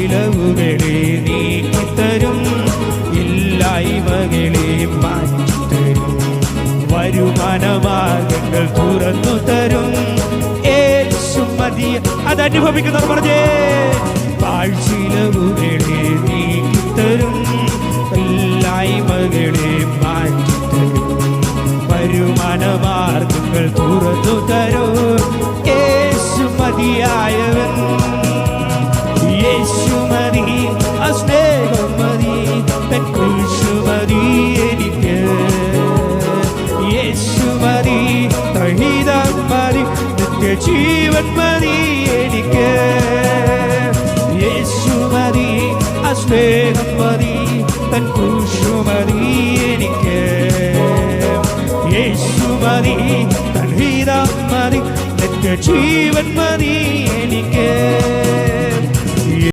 പാഴ്ചിലവുകളെ നീക്കിത്തരും ഇല്ലായ്മകളെ മാറ്റിത്തരും. വരുമാനമാർഗങ്ങൾ തുറന്നു തരും. യേശു മതി. അത് അനുഭവിക്കുന്നവർ പറഞ്ഞേ. പാഴ്ചിലവുകളെ നീക്കിത്തരും ഇല്ലായ്മകളെ മാറ്റിത്തരും. വരുമാനമാർഗങ്ങൾ തുറന്നു തരൂ. കുരിശു മതി എനിക്ക് യേശു മതി തഹിതം മതി നിത്യജീവൻ മതി എനിക്ക് യേശു മതി ആ സ്നേഹം മതി തൻ കുരിശു മതി എനിക്ക് യേശു മതി തൻ ഹിതം മതി നിത്യജീവൻ മതി